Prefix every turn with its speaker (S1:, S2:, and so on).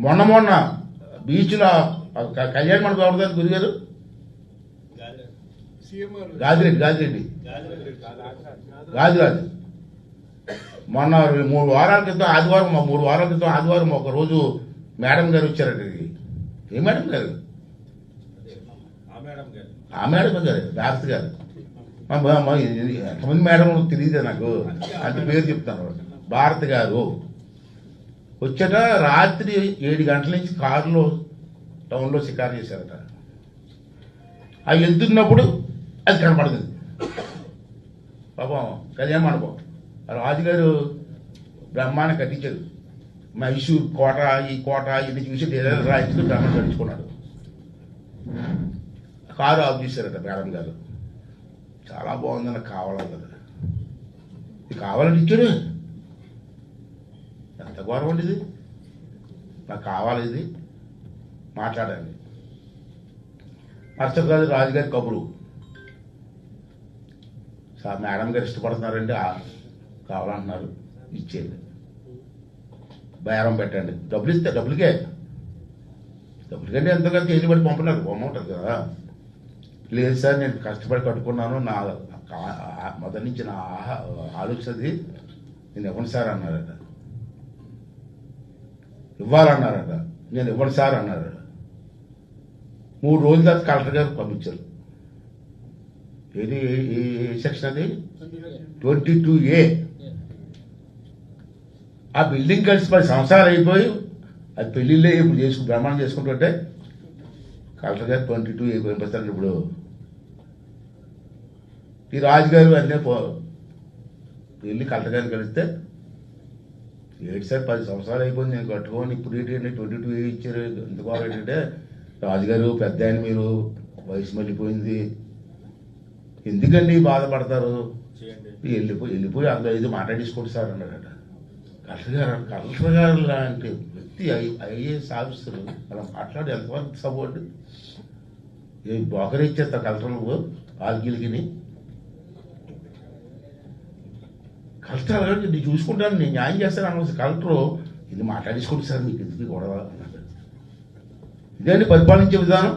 S1: మొన్న మొన్న బీచ్లో కళ్యాణ మండపం ఎవరిదారు గురిగారు? గాదిరెడ్డి గాదిరెడ్డి. గాదిరాజు. మొన్న మూడు వారాల క్రితం ఆదివారం మూడు వారాల క్రితం ఆదివారం ఒక రోజు మేడం గారు వచ్చారండి ఏ మేడం గారు? ఆ మేడం గారు భారత్ గారు. ఎంతమంది మేడం తెలియదే నాకు. అంటే పేరు చెప్తాను. భారత్ గారు. వచ్చాక రాత్రి ఏడు గంటల నుంచి కారులో టౌన్లో షికారు చేశారట. ఆ వెళ్తున్నప్పుడు అది కనపడుతుంది పాపం కళ్యాణ మండపం. ఆ రాజుగారు బ్రహ్మాన్ని కట్టించారు. మైసూర్ కోట ఈ కోట ఇది చూసి డేరా రాయించుకుని బ్రహ్మాండ కట్టించుకున్నాడు. కారు ఆఫ్ చేశారట మేడం గారు. చాలా బాగుందన్న కావాలన్నది ఇది కావాలని ఇచ్చాడు ఎంత ఘోరం అండి ఇది? నాకు కావాలి ఇది. మాట్లాడండి. మరుసటి రోజు రాజుగారి కబురు. సార్ మేడం గారు ఇష్టపడుతున్నారండి. కావాలంటున్నారు. ఇచ్చేయండి. బేరం పెట్టండి. డబ్బులు ఇస్తే డబ్బులకే. డబ్బులు కంటే తేలి తేలిపడి పంపినారు బొమ్మ ఉంటుంది కదా. లేదు సార్ నేను కష్టపడి కట్టుకున్నాను. నా మొదటి నుంచి నా ఆహా- ఆలోచనది నేను ఎవరు సార్ అన్నారట. ఇవ్వాలన్నారట. నేను ఇవ్వను సార్ అన్నారట. మూడు రోజుల తర్వాత కలెక్టర్ గారు పంపించారు. ఏది ఏ- సెక్షన్ అది? Twenty two A. ఆ బిల్డింగ్ కలిసి పది సంవత్సరాలు అయిపోయి అది పెళ్ళిళ్ళే ఇప్పుడు చేసుకు బ్రహ్మాండం చేసుకుంటుంటే కలెక్టర్ గారు ట్వంటీ టూ ఏ పంపిస్తారు ఇప్పుడు. ఈ రాజుగారు అన్నీ పో వెళ్ళి కలెక్టర్ గారిని కలిస్తే ఏడు సార్ పది సంవత్సరాలు అయిపోయింది నేను కట్టుకొని ఇప్పుడు ఏంటంటే ట్వంటీ టూ ఏ ఇచ్చారు. ఎందుకు ఏంటంటే రాజుగారు పెద్ద ఆయన మీరు వయసు మళ్ళీపోయింది. ఎందుకండి బాధపడతారు? వెళ్ళిపోయి వెళ్ళిపోయి అందులో ఇది మాట్లాడేసుకోండి సార్ అన్నాడట కలెక్టర్ గారు కలెక్టర్ గారు లాంటి వ్యక్తి ఐఏఎస్ ఆఫీసర్ అలా మాట్లాడి ఎంతవరకు సపోర్ట్? ఏ బోకరీ ఇచ్చేస్తా కలెక్టర్ నువ్వు కలెక్టర్ గారు నేను చూసుకుంటాను నేను న్యాయం చేస్తాను అన్న కలెక్టర్ ఇది మాట్లాడేసుకోండి సార్ మీకు ఎందుకు గొడవ. అన్నాడు ఇదేంటి పరిపాలించే విధానం?